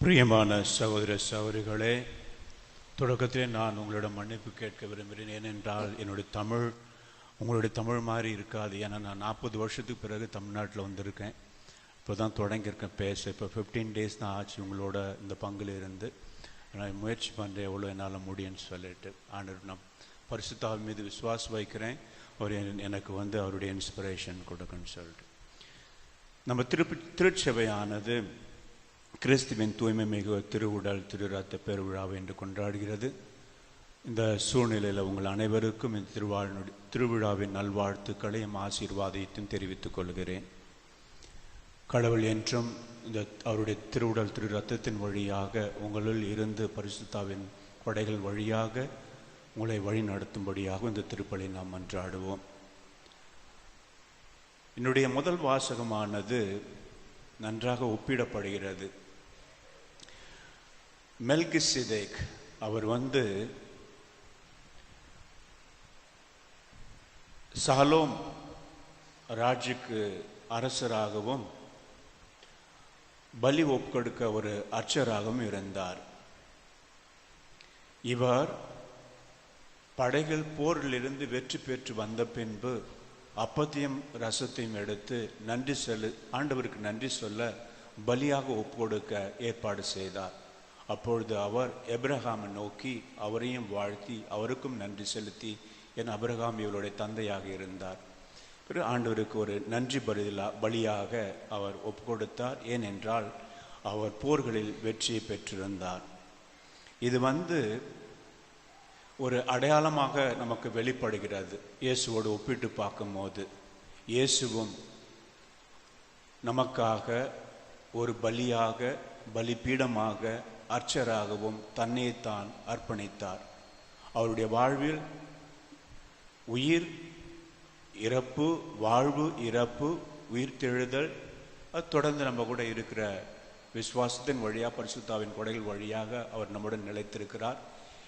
பிரியமான சகோதர சகோதரிகளே தொடக்கத்திலே நான் உங்களிடம் மன்னிப்பு கேட்க விரும்புகிறேன். ஏனென்றால் என்னுடைய தமிழ் உங்களுடைய தமிழ் மாதிரி இருக்காது. ஏன்னா நான் நாற்பது வருஷத்துக்கு பிறகு தமிழ்நாட்டில் வந்திருக்கேன். இப்போ தான் தொடங்கியிருக்கேன் பேச. இப்போ ஃபிஃப்டீன் டேஸ் தான் ஆச்சு உங்களோட இந்த பங்கில் இருந்து நான் முயற்சி பண்ணுறேன் எவ்வளோ என்னால் முடியும்னு சொல்லிட்டு. ஆண்டர் நான் பரிசுத்தாவின் மீது விசுவாசம் வைக்கிறேன். அவர் என்- எனக்கு வந்து அவருடைய இன்ஸ்பிரேஷன் கொடுக்குன்னு சொல்லிட்டு. நம்ம திருப்பி திருச்சபையானது கிறிஸ்துவின் தூய்மை மிகு திருவுடல் திரு ரத்த பெருவிழாவை என்று கொண்டாடுகிறது. இந்த சூழ்நிலையில் உங்கள் அனைவருக்கும் இந்த திருவாழ்நுடைய திருவிழாவின் நல்வாழ்த்துக்களையும் ஆசீர்வாதத்தையும் தெரிவித்துக் கொள்கிறேன். கடவுள் என்றும் இந்த அவருடைய திருவுடல் திரு ரத்தத்தின் வழியாக உங்களுள் இருந்து பரிசுத்தாவின் கொடைகள் வழியாக உங்களை வழி நடத்தும்படியாக இந்த திருப்பலை நாம் மன்றாடுவோம். என்னுடைய முதல் வாசகமானது நன்றாக ஒப்பிடப்படுகிறது. மெல்கிசிதேக் அவர் வந்து சாலோம் ராஜுக்கு அரசராகவும் பலி ஒப்புக்கொடுக்க ஒரு அர்ச்சராகவும் இருந்தார். இவர் படைகள் போரிலிருந்து வெற்றி பெற்று வந்த பின்பு அப்பத்தையும் ரசத்தையும் எடுத்து நன்றி சொல்லு ஆண்டவருக்கு நன்றி சொல்ல பலியாக ஒப்புக்கொடுக்க ஏற்பாடு செய்தார். அப்பொழுது அவர் எப்ரஹாமை நோக்கி அவரையும் வாழ்த்தி அவருக்கும் நன்றி செலுத்தி என் அபிரகாம் இவருடைய தந்தையாக இருந்தார். பிறகு ஆண்டவருக்கு ஒரு நன்றி பலிலா பலியாக அவர் ஒப்புக்கொடுத்தார். ஏனென்றால் அவர் போர்களில் வெற்றியை பெற்றிருந்தார். இது வந்து ஒரு அடையாளமாக நமக்கு வெளிப்படுகிறது. இயேசுவோடு ஒப்பிட்டு பார்க்கும்போது இயேசுவும் நமக்காக ஒரு பலியாக பலிபீடமாக அர்ச்சராகவும் தன்னைத்தான் அர்ப்பணித்தார். அவருடைய வாழ்வில் உயிர் இறப்பு வாழ்வு இறப்பு உயிர்த்தெழுதல் அது தொடர்ந்து நம்ம கூட இருக்கிற விசுவாசத்தின் வழியாக பரிசுத்தாவின் கொடைகள் வழியாக அவர் நம்முடன் நிலைத்திருக்கிறார்.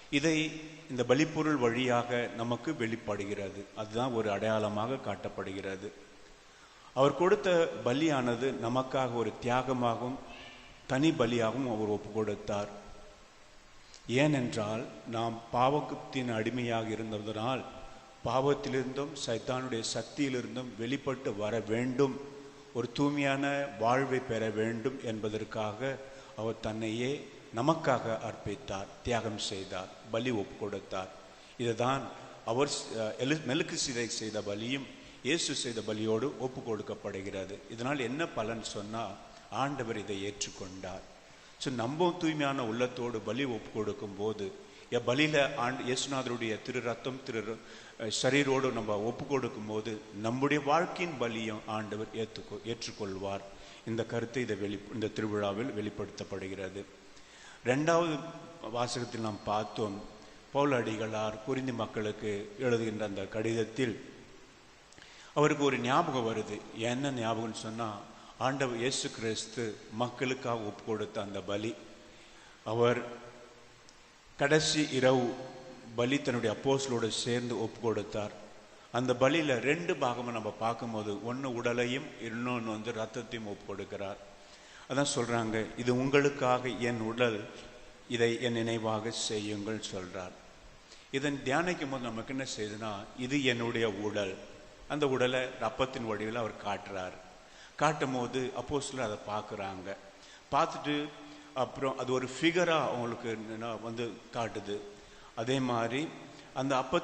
இதை இந்த பலிப்பொருள் வழியாக நமக்கு வெளிப்படுகிறது. அதுதான் ஒரு அடையாளமாக காட்டப்படுகிறது. அவர் கொடுத்த பலியானது நமக்காக ஒரு தியாகமாகவும் தனி பலியாகவும் அவர் ஒப்பு கொடுத்தார் ஏனென்றால் நாம் பாவத்தின் அடிமையாக இருந்ததனால் பாவத்திலிருந்தும் சைத்தானுடைய சக்தியிலிருந்தும் வெளிப்பட்டு வர வேண்டும் ஒரு தூய்மையான வாழ்வை பெற வேண்டும் என்பதற்காக அவர் தன்னையே நமக்காக அர்ப்பித்தார் தியாகம் செய்தார் பலி ஒப்பு கொடுத்தார் இதுதான் அவர் மெலுக்கு சிதை செய்த பலியும் இயேசு செய்த பலியோடு ஒப்பு கொடுக்கப்படுகிறது இதனால் என்ன பலன் சொன்னால் ஆண்டவர் இதை ஏற்றுக்கொண்டார். ஸோ நம்ம தூய்மையான உள்ளத்தோடு பலி ஒப்பு கொடுக்கும் போது எ- பலியில ஆண்டு இயேசுநாதருடைய திரு ரத்தம் திரு சரீரோடு நம்ம ஒப்பு கொடுக்கும் போது நம்முடைய வாழ்க்கையின் பலியும் ஆண்டவர் ஏற்றுக்கொ ஏற்றுக்கொள்வார். இந்த கருத்தை இதை வெளி இந்த திருவிழாவில் வெளிப்படுத்தப்படுகிறது. ரெண்டாவது வாசகத்தில் நாம் பார்த்தோம் பௌலடிகளார் குறிந்தி மக்களுக்கு எழுதுகின்ற அந்த கடிதத்தில் அவருக்கு ஒரு ஞாபகம் வருது. என்ன ஞாபகம்னு சொன்னால் ஆண்டவர் இயேசு கிறிஸ்து மக்களுக்காக ஒப்பு கொடுத்த அந்த பலி. அவர் கடைசி இரவு பலி தன்னுடைய அப்போஸ்லோடு சேர்ந்து ஒப்பு கொடுத்தார் அந்த பலியில் ரெண்டு பாகமாக நம்ம பார்க்கும்போது ஒன்று உடலையும் இன்னொன்று வந்து ரத்தத்தையும் ஒப்பு கொடுக்கிறார் அதான் சொல்கிறாங்க இது உங்களுக்காக என் உடல் இதை என் நினைவாக செய்யுங்கள் சொல்கிறார் இதன் தியானிக்கும் போது நமக்கு என்ன செய்யுதுன்னா இது என்னுடைய உடல். அந்த உடலை ரப்பத்தின் வடிவில் அவர் காட்டுறார். காட்டும் போது அப்போஸ்ல அதை பார்க்குறாங்க. பார்த்துட்டு அப்புறம் அது ஒரு ஃபிகராக அவங்களுக்கு வந்து காட்டுது. அதே மாதிரி அந்த அப்ப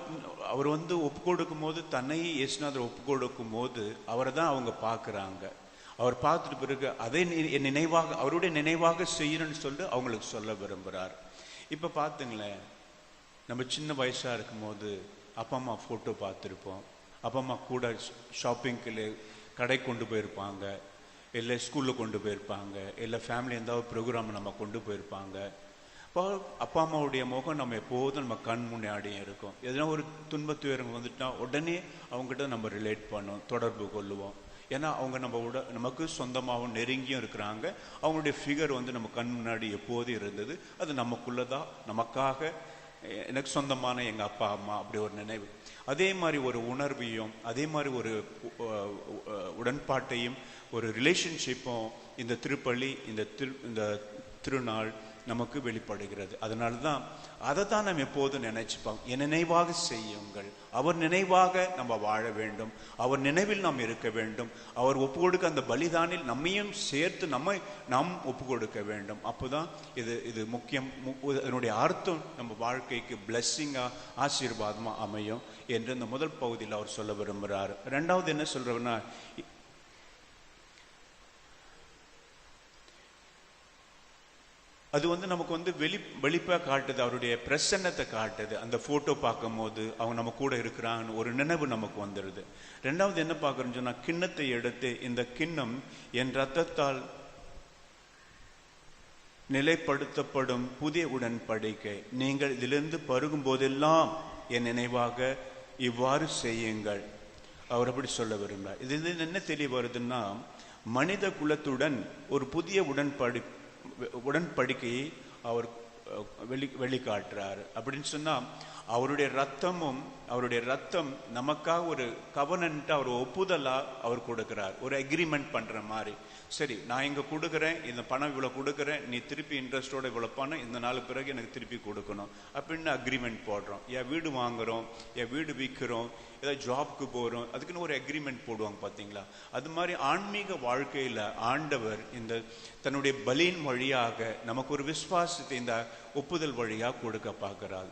அவர் வந்து ஒப்பு கொடுக்கும் போது தன்னையே இயேசுநாதர் ஒப்பு கொடுக்கும் போது அவரை தான் அவங்க பார்க்குறாங்க. அவர் பார்த்துட்டு பிறகு அதை நினைவாக அவருடைய நினைவாக செய்யணும்னு சொல்லி அவங்களுக்கு சொல்ல விரும்புகிறார் இப்போ பார்த்துங்களேன் நம்ம சின்ன வயசாக இருக்கும்போது அப்பா அம்மா ஃபோட்டோ பார்த்துருப்போம். அப்பா அம்மா கூட ஷாப்பிங்கில் கடை கொண்டு போயிருப்பாங்க இல்லை ஸ்கூலில் கொண்டு போயிருப்பாங்க இல்லை ஃபேமிலி எந்தாவது ப்ரோக்ராம் நம்ம கொண்டு போயிருப்பாங்க. இப்போ அப்பா அம்மாவுடைய முகம் நம்ம எப்போதும் நம்ம கண் முன்னாடியும் இருக்கும். எதனா ஒரு துன்பத்துயரம் வந்துட்டா உடனே அவங்ககிட்ட நம்ம ரிலேட் பண்ணோம் தொடர்பு கொள்ளுவோம். ஏன்னா அவங்க நம்ம உட நமக்கு சொந்தமாகவும் நெருங்கியும் இருக்கிறாங்க. அவங்களுடைய ஃபிகர் வந்து நம்ம கண் முன்னாடி எப்போதும் இருந்தது. அது நமக்குள்ளதான் நமக்காக எனக்கு சொந்தமான எங்கள் அப்பா அம்மா அப்படி ஒரு நினைவு. அதே மாதிரி ஒரு உணர்வையும் அதே மாதிரி ஒரு உடன்பாட்டையும் ஒரு ரிலேஷன்ஷிப்பும் இந்த திருப்பள்ளி இந்த திரு இந்த திருநாள் நமக்கு வெளிப்படுகிறது. அதனால தான் அதை தான் நம்ம எப்போதும் நினைச்சுப்போம்? என் நினைவாக செய்யுங்கள். அவர் நினைவாக நம்ம வாழ வேண்டும். அவர் நினைவில் நாம் இருக்க வேண்டும். அவர் ஒப்பு கொடுக்க அந்த பலிதானில் நம்மையும் சேர்த்து நம்மை நாம் ஒப்பு கொடுக்க வேண்டும். அப்போதான் இது இது முக்கியம். அதனுடைய அர்த்தம் நம்ம வாழ்க்கைக்கு பிளஸ்ஸிங்காக ஆசீர்வாதமாக அமையும் என்று இந்த முதல் பகுதியில் அவர் சொல்ல விரும்புகிறார் ரெண்டாவது என்ன சொல்கிறவன்னா அது வந்து நமக்கு வந்து வெளி வெளிப்பா காட்டுது அவருடைய பிரசன்னத்தை காட்டுது. அந்த போட்டோ பார்க்கும்போது அவங்க நம்ம கூட இருக்கிறாங்கன்னு ஒரு நினைவு நமக்கு வந்துடுது ரெண்டாவது என்ன பார்க்குறோம்னு சொன்னால் கிண்ணத்தை எடுத்து இந்த கிண்ணம் என் ரத்தத்தால் நிலைப்படுத்தப்படும் புதிய உடன்படிக்கை. நீங்கள் இதிலிருந்து பருகும் போதெல்லாம் என் நினைவாக இவ்வாறு செய்யுங்கள். அவர் அப்படி சொல்ல விரும்புகிறார். இது இது என்ன தெரிய வருதுன்னா மனித குலத்துடன் ஒரு புதிய உடன்படி உடன்படிக்கையை அவர் வெளி வெளிக்காட்டுறாரு. அப்படின்னு சொன்னால் அவருடைய ரத்தமும் அவருடைய ரத்தம் நமக்காக ஒரு கவனன்ட்டு அவர் ஒப்புதலாக அவர் கொடுக்குறார். ஒரு அக்ரிமெண்ட் பண்ணுற மாதிரி. சரி நான் இங்கே கொடுக்குறேன் இந்த பணம் இவ்வளோ கொடுக்குறேன் நீ திருப்பி இன்ட்ரெஸ்ட்டோட இவ்வளோ பணம் இந்த நாள் பிறகு எனக்கு திருப்பி கொடுக்கணும். அப்படின்னு அக்ரிமெண்ட் போடுறோம். என் வீடு வாங்குகிறோம் என் வீடு விற்கிறோம் ஏதாவது ஜாப்க்கு போகிறோம் அதுக்குன்னு ஒரு அக்ரிமெண்ட் போடுவாங்க பார்த்தீங்களா அது மாதிரி ஆன்மீக வாழ்க்கையில் ஆண்டவர் இந்த தன்னுடைய பலியின் வழியாக நமக்கு ஒரு விஸ்வாசத்தை இந்த ஒப்புதல் வழியாக கொடுக்க பார்க்குறாரு.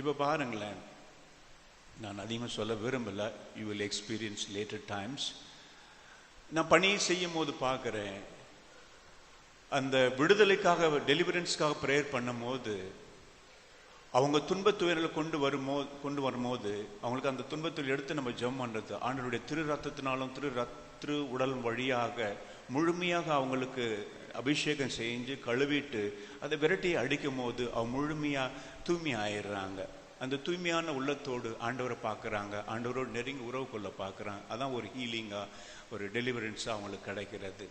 இப்போ பாருங்களேன் நான் அதிகமாக சொல்ல விரும்பல. You will experience later times நான் பணி செய்யும் போது பார்க்குறேன். அந்த விடுதலைக்காக டெலிவரன்ஸ்க்காக ப்ரேயர் பண்ணும்போது அவங்க துன்ப துயரில் கொண்டு வருமோ கொண்டு வரும்போது அவங்களுக்கு அந்த துன்பத்தில் எடுத்து நம்ம ஜெபம் பண்ணுறது ஆண்டருடைய திரு ரத்தத்தினாலும் திரு ரத் திரு உடல் வழியாக முழுமையாக அவங்களுக்கு அபிஷேகம் செஞ்சு கழுவிட்டு அதை விரட்டி அடிக்கும் போது அவங்க முழுமையாக தூய்மை ஆயிடுறாங்க அந்த தூய்மையான உள்ளத்தோடு ஆண்டவரை பார்க்குறாங்க. ஆண்டவரோடு நெருங்கி உறவு கொள்ள பார்க்குறாங்க. அதான் ஒரு ஹீலிங்காக ஒரு டெலிவரன்ஸாக அவங்களுக்கு கிடைக்கிறது.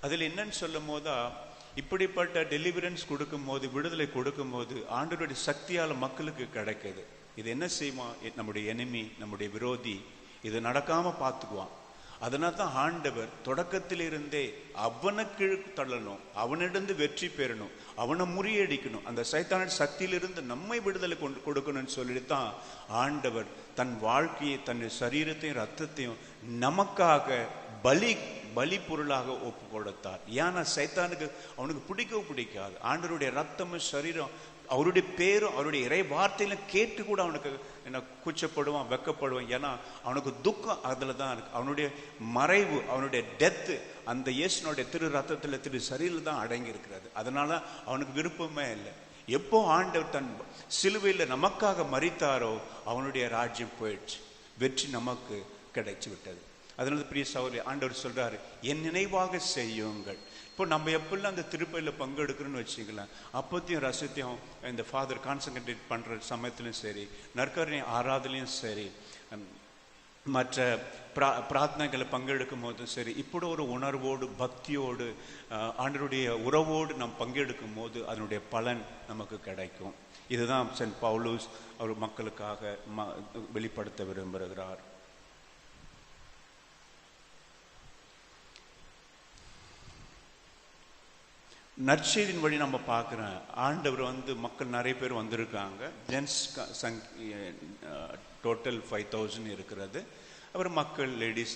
அதில் என்னன்னு சொல்லும் போதா இப்படிப்பட்ட டெலிவரன்ஸ் கொடுக்கும்போது விடுதலை கொடுக்கும்போது ஆண்டவருடைய சக்தியால் மக்களுக்கு கிடைக்குது. இது என்ன செய்வான்? நம்முடைய எனிமி நம்முடைய விரோதி இது நடக்காமல் பார்த்துக்குவான். அதனால தான் ஆண்டவர் தொடக்கத்திலிருந்தே அவனை கீழ் தள்ளணும் அவனிடந்து வெற்றி பெறணும் அவனை முறியடிக்கணும். அந்த சைத்தான சக்தியிலிருந்து நம்மை விடுதலை கொண்டு கொடுக்கணும்னு சொல்லிட்டு தான் ஆண்டவர் தன் வாழ்க்கையை தன் சரீரத்தையும் ரத்தத்தையும் நமக்காக பலி பலி பொருளாக ஒப்பு கொடுத்தார் ஏன்னா சைத்தானுக்கு அவனுக்கு பிடிக்கவும் பிடிக்காது. ஆண்டவருடைய ரத்தமும் சரீரம் அவருடைய பேரும் அவருடைய இறை வார்த்தையில கேட்டு கூட அவனுக்கு என்ன கூச்சப்படுவான் வெக்கப்படுவான். ஏன்னா அவனுக்கு துக்கம் அதில் தான் இருக்கு. அவனுடைய மறைவு அவனுடைய டெத்து அந்த இயேசுனுடைய திரு ரத்தத்தில் திரு சரியில் தான் அடங்கி இருக்கிறது அதனால அவனுக்கு விருப்பமே இல்லை. எப்போ ஆண்டவர் தன் சிலுவையில் நமக்காக மறித்தாரோ அவனுடைய ராஜ்யம் போயிடுச்சு. வெற்றி நமக்கு கிடைச்சு விட்டது. அதனால பிரிய சௌரிய ஆண்டவர் சொல்றாரு என் நினைவாக செய்யுங்கள். இப்போ நம்ம எப்பெல்லாம் அந்த திருப்பலியில் பங்கெடுக்கிறோன்னு வச்சுக்கலாம் அப்பத்தையும் ரசத்தையும் இந்த ஃபாதர் கான்சன்ட்ரேட் பண்ணுற சமயத்துலையும் சரி நற்கரணை ஆராதனையும் சரி மற்ற பிரா பிரார்த்தனைகளை பங்கெடுக்கும் போதும் சரி இப்படி ஒரு உணர்வோடு பக்தியோடு ஆண்டருடைய உறவோடு நாம் பங்கெடுக்கும் போது அதனுடைய பலன் நமக்கு கிடைக்கும். இதுதான் சென்ட் பவுலூஸ் அவர் மக்களுக்காக ம வெளிப்படுத்த விரும்புகிறார். நற்செய்தியின் வழி நம்ம பார்க்குறோம் ஆண்டவர் வந்து மக்கள் நிறைய பேர் வந்திருக்காங்க. ஜென்ஸ் சங் டோட்டல் ஃபைவ் தௌசண்ட் இருக்கிறது. அப்புறம் மக்கள் லேடிஸ்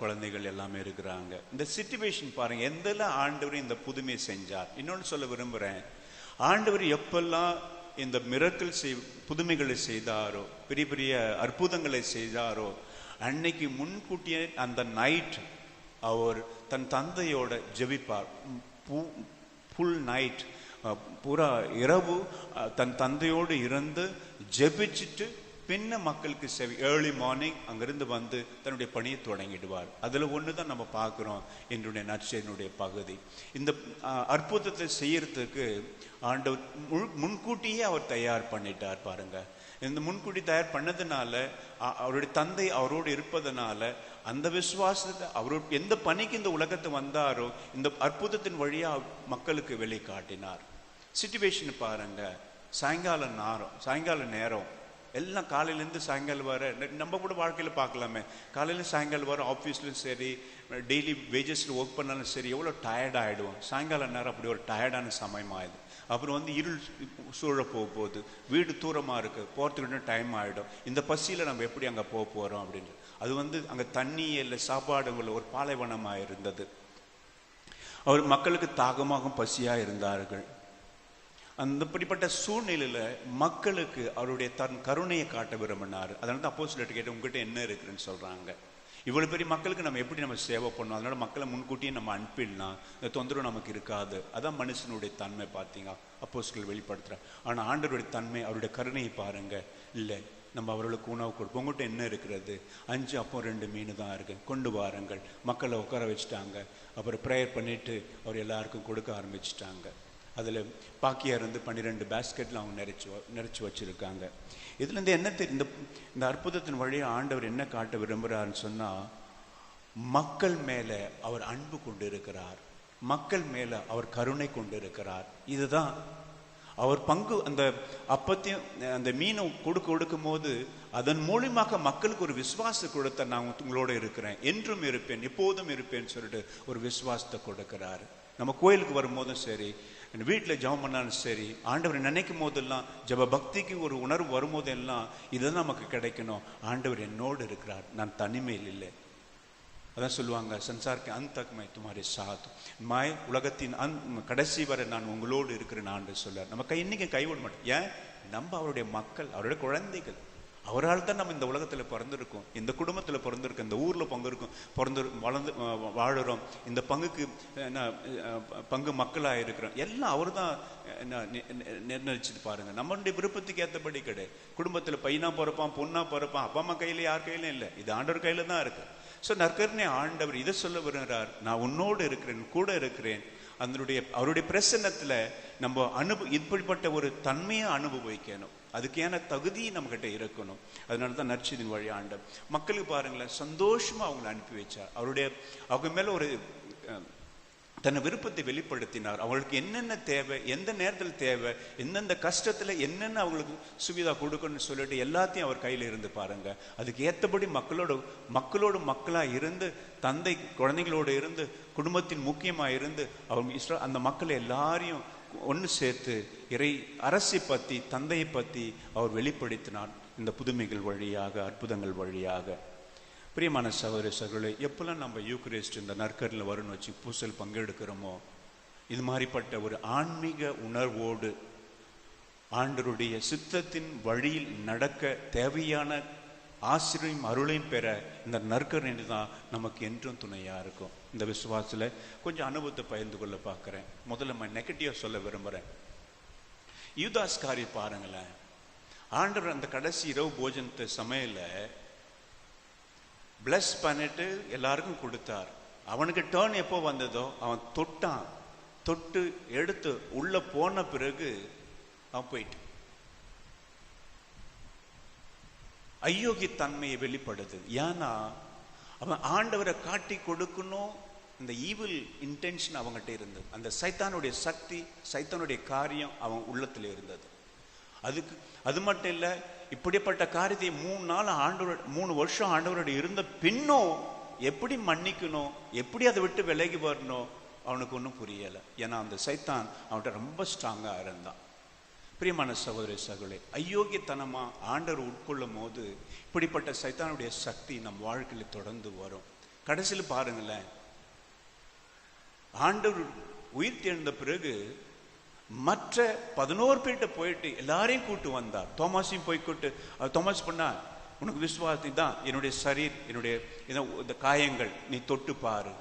குழந்தைகள் எல்லாமே இருக்கிறாங்க. இந்த சிச்சுவேஷன் பாருங்கள் எந்தெல்லாம் ஆண்டவர் இந்த புதுமை செஞ்சார்? இன்னொன்று சொல்ல விரும்புகிறேன் ஆண்டவர் எப்பெல்லாம் இந்த மிரக்கல் செய் புதுமைகளை செய்தாரோ பெரிய பெரிய அற்புதங்களை செய்தாரோ அன்னைக்கு முன்கூட்டியே அந்த நைட் அவர் தன் தந்தையோட ஜெபிப்பார். ஃபுல் நைட் பூரா இரவு தன் தந்தையோடு இருந்து ஜெபிச்சுட்டு பின்ன மக்களுக்கு செவி ஏர்லி மார்னிங் அங்கிருந்து வந்து தன்னுடைய பணியை தொடங்கிடுவார். அதில் ஒன்று தான் நம்ம பார்க்குறோம் என்னுடைய நற்செயனுடைய பகுதி. இந்த அற்புதத்தை செய்யறதுக்கு ஆண்டவர் முன்கூட்டியே அவர் தயார் பண்ணிட்டார் பாருங்கள் இந்த முன்கூட்டி தயார் பண்ணதுனால அவருடைய தந்தை அவரோடு இருப்பதனால அந்த விசுவாசத்தை அவரோட எந்த பணிக்கு இந்த உலகத்தை வந்தாரோ இந்த அற்புதத்தின் வழியாக மக்களுக்கு வெளிக்காட்டினார். சுச்சுவேஷன் பாருங்க. சாயங்கால நேரம் சாயங்கால நேரம். எல்லாம் காலையிலேருந்து சாயங்காலம் வர நம்ம கூட வாழ்க்கையில் பார்க்கலாமே. காலையில் சாயங்காலம் வர ஆஃபீஸ்லையும் சரி டெய்லி வேஜஸில் ஒர்க் பண்ணாலும் சரி எவ்வளோ டயர்ட் ஆகிடுவோம் சாயங்காலம் நேரம் அப்படி ஒரு டயர்டான சமயம் ஆயிடுது. அப்புறம் வந்து இருள் சூழ போக போகுது. வீடு தூரமாக இருக்குது போகிறதுக்கு டைம் ஆகிடும் இந்த பசியில் நம்ம எப்படி அங்கே போக போகிறோம் அப்படின்னு அது வந்து அங்கே தண்ணி இல்லை சாப்பாடுங்கள ஒரு பாலைவனமாக இருந்தது அவர் மக்களுக்கு தாகமாகவும் பசியாக இருந்தார்கள். அந்த இப்படிப்பட்ட சூழ்நிலையில மக்களுக்கு அவருடைய தன் கருணையை காட்ட விரும்பினார். அதனால தான் அப்போ சொல்லிட்டு கேட்டு உங்ககிட்ட என்ன இருக்குன்னு சொல்றாங்க. இவ்வளவு பெரிய மக்களுக்கு நம்ம எப்படி நம்ம சேவை பண்ணோம் அதனால மக்களை முன்கூட்டியே நம்ம அனுப்பிடலாம். இந்த தொந்தரவு நமக்கு இருக்காது. அதான் மனுஷனுடைய தன்மை பார்த்தீங்க. அப்போஸ்கள் வெளிப்படுத்துகிறேன் ஆனா ஆண்டவருடைய தன்மை அவருடைய கருணையை பாருங்க. இல்லை நம்ம அவர்களுக்கு உணவு கொடுப்போம். உங்கள்கிட்ட என்ன இருக்கிறது? அஞ்சு அப்போ ரெண்டு மீன் தான் இருக்கு. கொண்டு வாருங்கள். மக்களை உட்கார வச்சுட்டாங்க. அப்புறம் ப்ரேயர் பண்ணிட்டு அவர் எல்லாருக்கும் கொடுக்க ஆரம்பிச்சிட்டாங்க. அதில் பாக்கியா இருந்து பன்னிரெண்டு பேஸ்கெட்டில் அவங்க நிறைச்சு வ- வச்சுருக்காங்க. வச்சிருக்காங்க இதுலேருந்து என்ன தெரி இந்த இந்த அற்புதத்தின் வழியை ஆண்டவர் என்ன காட்ட விரும்புகிறாருன்னு சொன்னால் மக்கள் மேலே அவர் அன்பு கொண்டு இருக்கிறார் மக்கள் மேலே அவர் கருணை கொண்டு இருக்கிறார் இதுதான் அவர் பங்கு அந்த அப்பத்தையும் அந்த மீனை கொடுக்க கொடுக்கும் போது அதன் மூலியமாக மக்களுக்கு ஒரு விசுவாசம் கொடுத்த நான் உங்களோட இருக்கிறேன். என்றும் இருப்பேன் எப்போதும் இருப்பேன்னு சொல்லிட்டு ஒரு விசுவாசத்தை கொடுக்கிறாரு. நம்ம கோயிலுக்கு வரும்போதும் சரி வீட்டில் ஜெபம் பண்ணாலும் சரி ஆண்டவரை நினைக்கும் போதெல்லாம் ஜெப பக்திக்கு ஒரு உணர்வு வரும்போதெல்லாம் இதுதான் நமக்கு கிடைக்கணும். ஆண்டவர் என்னோடு இருக்கிறார். நான் தனிமையில் இல்லை. அதான் சொல்லுவாங்க சன்சார்க்கு அந்தக்மை துமாரி சாத் மாய் உலகத்தின் அந் கடைசி வரை நான் உங்களோடு இருக்கிறேன் ஆண்டு சொல்ல நம்ம கை இன்னைக்கு கைவிட மாட்டோம். ஏன்? நம்ம அவருடைய மக்கள் அவருடைய குழந்தைகள். அவரால் தான் நம்ம இந்த உலகத்தில் பிறந்திருக்கோம். இந்த குடும்பத்தில் பிறந்திருக்கோம். இந்த ஊரில் பங்கு இருக்கும் பிறந்து வளர்ந்து அஹ், வாழுறோம். இந்த பங்குக்கு என்ன பங்கு மக்களாக இருக்கிறோம் எல்லாம் அவர் தான் என்ன நி- பாருங்க. நம்மளுடைய விருப்பத்துக்கு ஏற்றபடி கிடையாது. குடும்பத்தில் பையனாக பிறப்பான் பொண்ணாக பிறப்பான் அப்பா அம்மா கையில யார் கையிலும் இல்லை. இது ஆண்டவர் கையில் தான் இருக்கு. ஸோ நற்கருணை ஆண்டவர் இதை சொல்ல வருகிறார் நான் உன்னோடு இருக்கிறேன் கூட இருக்கிறேன். அதனுடைய அவருடைய பிரசன்னத்துல நம்ம அனுபவ இப்படிப்பட்ட ஒரு தன்மையை அனுபவிக்கணும். அதுக்கான தகுதி நம்மகிட்ட இருக்கணும். அதனால தான் நற்செய்தின் வழி ஆண்டவர் மக்களுக்கு பாருங்களேன் சந்தோஷமா அவங்களை அனுப்பி வச்சார். அவருடைய அவங்க மேல ஒரு தன் தன்னை விருப்பத்தை வெளிப்படுத்தினார். அவங்களுக்கு என்னென்ன தேவை எந்த நேரத்தில் தேவை எந்தெந்த கஷ்டத்தில் என்னென்ன அவங்களுக்கு சுவிதா கொடுக்கணும்னு சொல்லிட்டு எல்லாத்தையும் அவர் கையில் இருந்து பாருங்க. அதுக்கு ஏற்றபடி மக்களோட மக்களோடு மக்களாக இருந்து தந்தை குழந்தைங்களோடு இருந்து குடும்பத்தின் முக்கியமாக இருந்து அவங்க இஸ்ரோ அந்த மக்களை எல்லாரையும் ஒன்று சேர்த்து இறை அரசை பற்றி தந்தையை பற்றி அவர் வெளிப்படுத்தினார். இந்த புதுமைகள் வழியாக அற்புதங்கள் வழியாக. பிரியமான சகோதர சகோதரர்களே எப்பெல்லாம் நம்ம யூக்ரேஸ்ட் இந்த நற்கரில் வரும்னு வச்சு பூசல் பங்கெடுக்கிறோமோ இது மாதிரிப்பட்ட ஒரு ஆன்மீக உணர்வோடு ஆண்டருடைய சித்தத்தின் வழியில் நடக்க தேவையான ஆசிரியம் அருளையும் பெற இந்த நற்கரணி தான் நமக்கு என்றும் துணையாக இருக்கும். இந்த விசுவாசத்தில் கொஞ்சம் அனுபவத்தை பகிர்ந்து கொள்ள பார்க்குறேன். முதல்ல நான் நெகட்டிவாக சொல்ல விரும்புகிறேன் யூதாஸ்காரி பாருங்களேன். ஆண்டவர் அந்த கடைசி இரவு போஜனத்தை சமையலை பிளஸ் பண்ணிட்டு எல்லாருக்கும் கொடுத்தார். அவனுக்கு டேர்ன் எப்போ வந்ததோ அவன் தொட்டான். தொட்டு எடுத்து உள்ள போன பிறகு அவன் போயிட்டு ஐயோகி தன்மையை வெளிப்படுது. ஏன்னா அவன் ஆண்டவரை காட்டி கொடுக்கணும். இந்த ஈவில் இன்டென்ஷன் அவங்ககிட்ட இருந்தது. அந்த சைத்தானுடைய சக்தி சைத்தானுடைய காரியம் அவன் உள்ளத்தில் இருந்தது. அதுக்கு அது மட்டும் இல்லை இப்படிப்பட்ட காரியத்தை மூணு நாள் ஆண்டவரோட மூணு வருஷம் ஆண்டவரோட இருந்த பின்னும் எப்படி மன்னிக்கணும் எப்படி அதை விட்டு விலகி வரணும் அவனுக்கு ஒன்றும் புரியலை. ஏன்னா அந்த சைத்தான் அவன்கிட்ட ரொம்ப ஸ்ட்ராங்காக இருந்தான். பிரியமான சகோதரி சகோதரி அயோக்கியத்தனமாக ஆண்டவர் உட்கொள்ளும் போது இப்படிப்பட்ட சைத்தானுடைய சக்தி நம் வாழ்க்கையில் தொடர்ந்து வரும். கடைசியில் பாருங்களேன் ஆண்டவர் உயிர் தேர்ந்த பிறகு மற்ற பதினோரு பேர்கிட்ட போயிட்டு எல்லாரையும் கூட்டு வந்தார். தோமாஸையும் போய் கூட்டு தோமாஸ் பண்ணா உனக்கு விசுவாசி தான் என்னுடைய சரீர் என்னுடைய இந்த காயங்கள் நீ தொட்டு பாரு.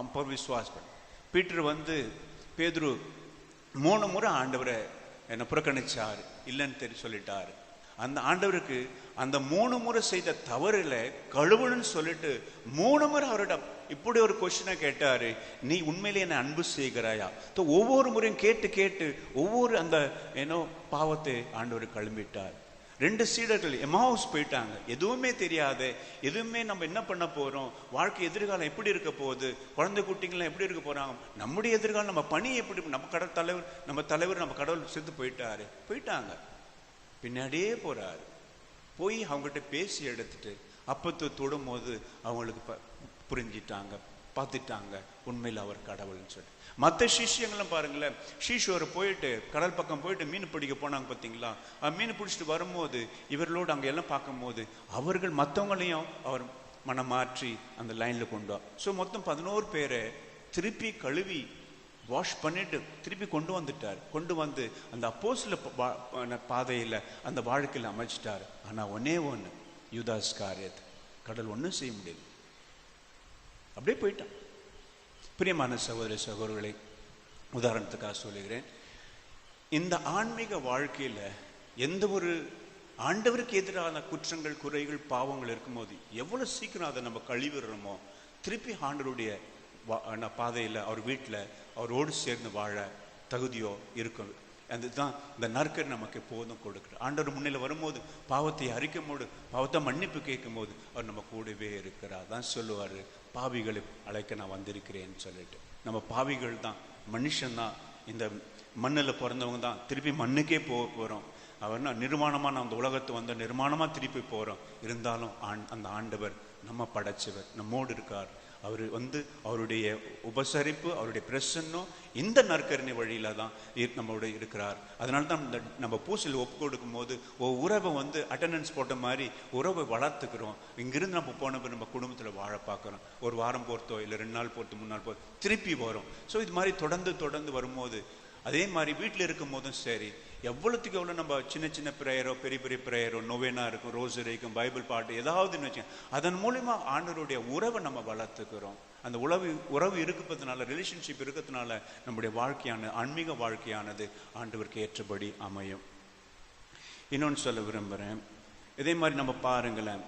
அப்போ விசுவாஸ் பண்ண பீட்டர் வந்து பேதுரு மூணு முறை ஆண்டவரை என்னை புறக்கணிச்சார் இல்லைன்னு தெரி சொல்லிட்டாரு. அந்த ஆண்டவருக்கு அந்த மூணு முறை செய்த தவறில் கழுவுன்னு சொல்லிட்டு மூணு முறை அவரோட இப்படி ஒரு கொஷினை கேட்டாரு நீ உண்மையிலே என்னை அன்பு செய்கிறாயா? ஒவ்வொரு முறையும் கேட்டு கேட்டு ஒவ்வொரு அந்த ஏனோ பாவத்தை ஆண்டவர் கிளம்பிட்டார். ரெண்டு சீடர்கள் எமாவுஸ் போயிட்டாங்க. எதுவுமே தெரியாது எதுவுமே நம்ம என்ன பண்ண போறோம்? வாழ்க்கை எதிர்காலம் எப்படி இருக்க போகுது? குழந்தை குட்டிங்களாம் எப்படி இருக்க போறாங்க? நம்முடைய எதிர்காலம் நம்ம பணி எப்படி நம்ம கடல் தலைவர் நம்ம தலைவர் நம்ம கடவுள் சேர்த்து போயிட்டாரு. போயிட்டாங்க. பின்னாடியே போறாரு. போய் அவங்ககிட்ட பேசி எடுத்துட்டு அப்பத்தை தொடும் போது அவங்களுக்கு புரிஞ்சிட்டாங்க பார்த்துட்டாங்க உண்மையில் அவர் கடவுள்னு சொல்லி. மற்ற சிஷ்யங்களும் பாருங்களேன் ஷீஷோர் போயிட்டு கடல் பக்கம் போயிட்டு மீன் பிடிக்க போனாங்க பார்த்தீங்களா மீன் பிடிச்சிட்டு வரும்போது இவர்களோடு அங்கே எல்லாம் பார்க்கும்போது அவர்கள் மற்றவங்களையும் அவர் மனமாற்றி அந்த லைனில் கொண்டு ஸோ மொத்தம் பதினோரு பேரை திருப்பி கழுவி வாஷ் பண்ணிட்டு திருப்பி கொண்டு வந்துட்டார். கொண்டு வந்து அந்த அப்போஸ்ல பாதையில் அந்த வாழ்க்கையில் அமைச்சிட்டார். ஆனால் ஒன்னே ஒன்று யூதாஸ் காரியத் கடல் ஒன்றும் செய்ய முடியல. அப்படியே போயிட்டான். பிரியமான சகோதர சகோதரர்களை உதாரணத்துக்காக சொல்லுகிறேன். இந்த ஆன்மீக வாழ்க்கையில் எந்த ஒரு ஆண்டவருக்கு எதிரான குற்றங்கள் குறைகள் பாவங்கள் இருக்கும்போது எவ்வளோ சீக்கிரம் அதை நம்ம கழிவிடுறோமோ திருப்பி ஆண்டருடைய வா- பாதையில் அவர் வீட்டில் அவரோடு சேர்ந்து வாழ தகுதியோ இருக்கும். அதுதான் இந்த நற்கர் நமக்கு எப்போதும் கொடுக்குறார் ஆண்டவர் முன்னில் வரும்போது பாவத்தை அறிக்கும் போது பாவத்தை மன்னிப்பு கேட்கும் போது அவர் நம்ம கூடவே இருக்கிறார். தான் சொல்லுவார் பாவிகளை அழைக்க நான் வந்திருக்கிறேன்னு சொல்லிட்டு. நம்ம பாவிகள் தான் மனுஷன் தான். இந்த மண்ணில் பிறந்தவங்க தான் திருப்பி மண்ணுக்கே போக போகிறோம் அவர்னா நிர்மாணமாக நான் அந்த உலகத்தை வந்து நிர்மாணமாக திருப்பி போகிறோம் இருந்தாலும் ஆண் அந்த ஆண்டவர் நம்ம படைச்சவர் நம்மோடு இருக்கார். அவர் வந்து அவருடைய உபசரிப்பு அவருடைய பிரசன்னம் இந்த நற்கருணை வழியில தான் இரு- இருக்கிறார். அதனால தான் இந்த நம்ம பூசல் ஒப்பு கொடுக்கும் போது ஒரு உறவை வந்து அட்டண்டன்ஸ் போட்ட மாதிரி உறவை வளர்த்துக்கிறோம். இங்கிருந்து நம்ம போனப்போ நம்ம குடும்பத்தில் வாழ பார்க்குறோம். ஒரு வாரம் பொறுத்தோ இல்லை ரெண்டு நாள் பொறுத்து மூணு நாள் போர்த்து திருப்பி வரும். ஸோ இது மாதிரி தொடர்ந்து தொடர்ந்து வரும்போது அதே மாதிரி வீட்டில் இருக்கும் போதும் சரி. எவ்வளோத்துக்கு எவ்வளோ நம்ம சின்ன சின்ன ப்ரேயரோ பெரிய பெரிய ப்ரேயரோ நொவேனா இருக்கும் ரோசரி இருக்கும் பைபிள் பாட்டு ஏதாவதுன்னு வச்சுக்கோங்க. அதன் மூலிமா ஆண்டவருடைய உறவை நம்ம வளர்த்துக்கிறோம். அந்த உறவு உறவு இருக்கிறதுனால ரிலேஷன்ஷிப் இருக்கிறதுனால நம்முடைய வாழ்க்கையான ஆன்மீக வாழ்க்கையானது ஆண்டவருக்கு ஏற்றபடி அமையும். இன்னொன்று சொல்ல விரும்புகிறேன் இதே மாதிரி நம்ம பாருங்களேன்.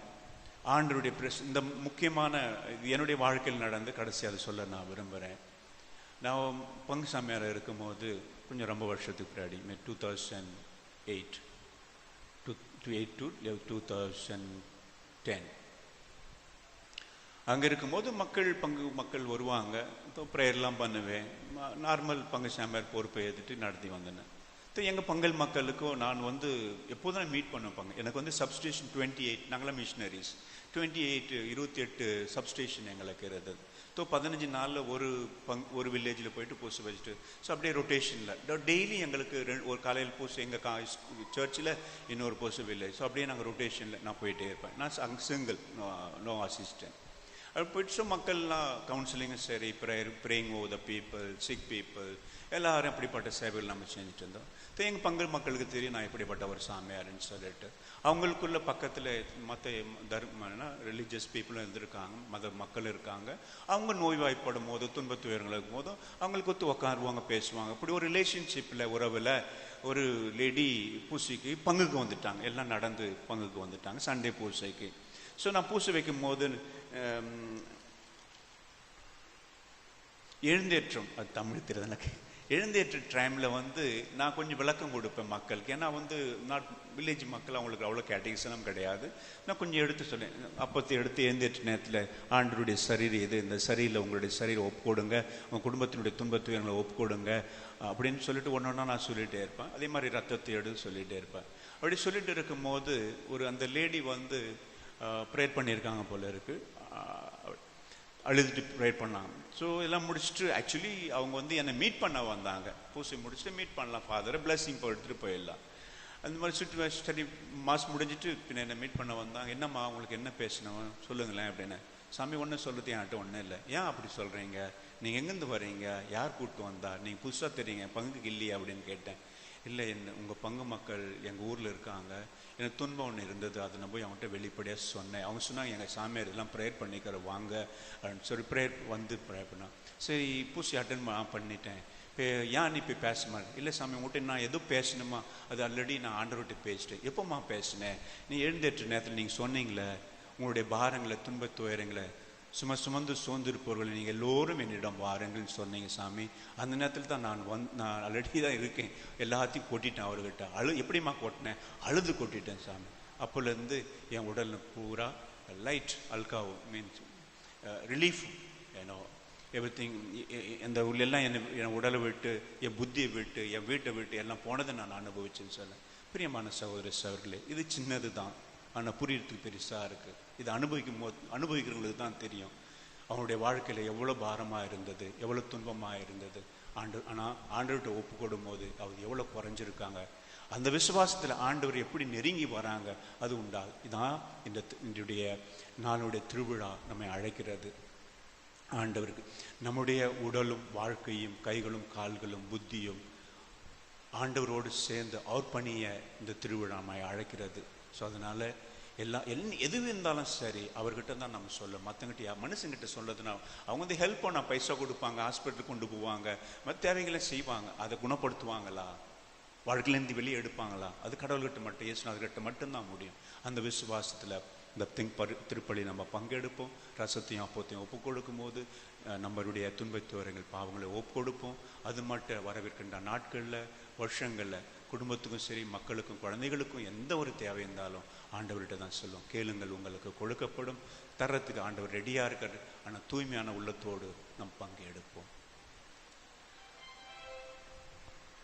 ஆண்டவருடைய பிரஸ் இந்த முக்கியமான இது என்னுடைய வாழ்க்கையில் நடந்து கடைசி அதை சொல்ல நான் விரும்புகிறேன் நான் பங்கு சாமியார் இருக்கும்போது கொஞ்சம் ரொம்ப வருஷத்துக்கு பின்னாடி May two thousand eight to two eight to two thousand ten அங்கே இருக்கும்போது மக்கள் பங்கு மக்கள் வருவாங்க. இப்போ ப்ரேயர்லாம் பண்ணுவேன். நார்மல் பங்கு சாமியார் பொறுப்பை ஏற்றுட்டு நடத்தி வந்தேன். இப்போ எங்கள் பங்கல் மக்களுக்கும் நான் வந்து எப்போதும் மீட் பண்ணுவாங்க எனக்கு வந்து சப்ஸ்டேஷன் டுவெண்ட்டி எயிட் நாங்களாம் மிஷினரிஸ் டுவெண்ட்டி எயிட் இருபத்தி எட்டு சப்ஸ்டேஷன் எங்களுக்கு இருந்தது. ஸோ பதினஞ்சு நாளில் ஒரு பங் ஒரு வில்லேஜில் போயிட்டு பூசு வச்சுட்டு ஸோ அப்படியே ரொட்டேஷனில் டெய்லி எங்களுக்கு ரெண்டு ஒரு காலையில் பூசு எங்கள் கா சர்ச்சில் இன்னொரு பூசை வில்லேஜ் ஸோ அப்படியே நாங்கள் ரொட்டேஷனில் நான் போயிட்டே இருப்பேன். நான் அங்கே சிங்கிள் நோ அசிஸ்டன்ட் அது போயிட்டு ஸோ மக்கள்லாம் கவுன்சிலிங்கும் சரி prayer praying oh the people sick people எல்லாரும் அப்படிப்பட்ட சேவைகள் நம்ம செஞ்சுட்டு இருந்தோம். எங்கள் பங்கு மக்களுக்கு தெரியும் நான் எப்படிப்பட்ட ஒரு சாமியாருன்னு சொல்லிட்டு. அவங்களுக்குள்ள பக்கத்தில் மற்ற தர்மனா ரிலீஜியஸ் பீப்புளும் இருந்திருக்காங்க மத மக்கள் இருக்காங்க. அவங்க நோய்வாய்ப்படும் போது துன்ப இருக்கும் போதும் அவங்களுக்கு ஒத்து உட்காருவாங்க பேசுவாங்க. இப்படி ஒரு ரிலேஷன்ஷிப்பில் உறவில் ஒரு லேடி பூசைக்கு பங்குக்கு வந்துட்டாங்க. எல்லாம் நடந்து பங்குக்கு வந்துட்டாங்க சண்டே பூசைக்கு. ஸோ நான் பூச வைக்கும் போது எழுந்தேற்றம். அது தமிழ் தெரியுது எனக்கு எழுந்தேற்ற டைமில் வந்து நான் கொஞ்சம் விளக்கம் கொடுப்பேன் மக்களுக்கு. ஏன்னா வந்து நாட் வில்லேஜ் மக்கள் அவங்களுக்கு அவ்வளோ கேட்டகிசனும் கிடையாது. நான் கொஞ்சம் எடுத்து சொன்னேன் அப்போத்தை எடுத்து எழுந்தேற்ற நேரத்தில் ஆண்டருடைய சரீரம் இது இந்த சரீரில் உங்களுடைய சரீரை ஒப்புக்கொடுங்க. உங்கள் குடும்பத்தினுடைய துன்பத்துவங்களை ஒப்புக்கொடுங்க. அப்படின்னு சொல்லிட்டு ஒன்று ஒன்றா நான் சொல்லிகிட்டே இருப்பேன். அதே மாதிரி ரத்தத்தை எடுத்து சொல்லிகிட்டே இருப்பேன். அப்படி சொல்லிட்டு இருக்கும்போது ஒரு அந்த லேடி வந்து ப்ரேயர் பண்ணியிருக்காங்க போல இருக்குது அழுதுட்டு ப்ரேயர் பண்ணாங்க. ஸோ எல்லாம் முடிச்சுட்டு ஆக்சுவலி அவங்க வந்து என்னை மீட் பண்ண வந்தாங்க. பூசை முடிச்சுட்டு மீட் பண்ணலாம் ஃபாதரை பிளஸ்ஸிங் இப்போ எடுத்துகிட்டு போயிடலாம். அந்த மாதிரி சுற்றி ஸ்டடி மாஸ் முடிஞ்சிட்டு பின்ன என்னை மீட் பண்ண வந்தாங்க. என்னம்மா உங்களுக்கு என்ன பேசணும்? சொல்லுங்களேன் அப்படின்னு. சாமி ஒன்றும் சொல்லுறது என்கிட்ட ஒன்றும் இல்லை. ஏன் அப்படி சொல்கிறீங்க நீங்கள் எங்கேருந்து வரீங்க யார் கூப்பிட்டு வந்தா? நீங்கள் புதுசாக தெரியுங்க பங்குக்கு இல்லையா அப்படின்னு கேட்டேன். இல்லை என்ன உங்கள் பங்கு மக்கள் எங்கள் ஊரில் இருக்காங்க. எனக்கு துன்பம் ஒன்று இருந்தது. அதை நான் போய் அவங்ககிட்ட வெளிப்படையாக சொன்னேன். அவங்க சொன்னாங்க எங்கள் சாமியார் இதெல்லாம் ப்ரேயர் பண்ணிக்கிற வாங்க. அப்படின்னு சொல்லி ப்ரேயர் வந்து ப்ரேயர் பண்ணான் சரி பூசி அட்டன் பண்ணிட்டேன். இப்போ ஏன் நீ இப்போ பேச இல்லை சாமி உங்கள்கிட்ட நான் எதுவும் பேசணுமா? அது ஆல்ரெடி நான் ஆண்டவர்கிட்ட பேசிட்டேன். எப்போம்மா பேசினேன் நீ எழுந்தேற்ற நேரத்தில் நீங்கள் சொன்னீங்களே உங்களுடைய பாரங்களை துன்ப துயரங்களை சும சுமந்து சோர்ந்திருப்பவர்களை நீங்கள் எல்லோரும் என்னிடம் வாருங்கள்னு சொன்னீங்க சாமி. அந்த நேரத்தில் தான் நான் வந் நான் ஆல்ரெடி தான் இருக்கேன். எல்லாத்தையும் கொட்டிட்டேன் அவர்கிட்ட. அழு எப்படிம்மா கொட்டினேன்? அழுது கொட்டிட்டேன் சாமி. அப்போலேருந்து என் உடல் பூரா லைட் அல்காவும் மீன்ஸ் ரிலீஃப் ஏன்னோ எவ்ரி திங் இந்த உள்ளெல்லாம் என்னை என் உடலை விட்டு என் புத்தியை விட்டு என் வீட்டை விட்டு எல்லாம் போனதை நான் அனுபவிச்சேன்னு சொல்லேன் பிரியமான சகோதர சகோதரர்களே இது சின்னது தான் ஆனால் புரியறதுக்கு பெருசாக இருக்குது இதை அனுபவிக்கும் போது அனுபவிக்கிறவங்களுக்கு தான் தெரியும். அவனுடைய வாழ்க்கையில் எவ்வளோ பாரமாக இருந்தது எவ்வளோ துன்பமாக இருந்தது. ஆண்டு ஆனால் ஆண்டவர்கிட்ட ஒப்பு போது அவர் எவ்வளோ குறைஞ்சிருக்காங்க. அந்த விசுவாசத்தில் ஆண்டவர் எப்படி நெருங்கி வராங்க அது உண்டா இதான் இந்த இன்றைய நாளுடைய திருவிழா நம்மை அழைக்கிறது. ஆண்டவருக்கு நம்முடைய உடலும் வாழ்க்கையும் கைகளும் கால்களும் புத்தியும் ஆண்டவரோடு சேர்ந்து அவர் பணிய இந்த திருவிழா நம்மை அழைக்கிறது. ஸோ அதனால் எல்லாம் எல் எது இருந்தாலும் சரி அவர்கிட்ட தான் நம்ம சொல்ல மற்றங்கிட்ட மனுஷங்கிட்ட சொல்லதுன்னா அவங்க வந்து ஹெல்ப் பண்ண பைசா கொடுப்பாங்க ஹாஸ்பிட்டலுக்கு கொண்டு போவாங்க மற்ற தேவைகளை செய்வாங்க அதை குணப்படுத்துவாங்களா? வாழ்க்கையிலேருந்து வெளியே எடுப்பாங்களா? அது கடவுள்கிட்ட மட்டும் இயேசுநாதர்கிட்ட மட்டும்தான் முடியும். அந்த விசுவாசத்தில் இந்த திங் பரு திருப்பலி நம்ம பங்கெடுப்போம் ரசத்தையும் அப்பத்தையும் ஒப்பு கொடுக்கும் போது நம்மளுடைய துன்பத்துவரங்கள் பாவங்களை ஒப்பு கொடுப்போம். அது மட்டும் வரவிருக்கின்ற நாட்களில் வருஷங்களில் குடும்பத்துக்கும் சரி மக்களுக்கும் குழந்தைகளுக்கும் எந்த ஒரு தேவை இருந்தாலும் ஆண்டவர்கிட்ட தான் சொல்லும் கேளுங்கள் உங்களுக்கு கொடுக்கப்படும் தர்றதுக்கு ஆண்டவர் ரெடியாக இருக்காரு. ஆனால் தூய்மையான உள்ளத்தோடு நம் பங்கெடுப்போம்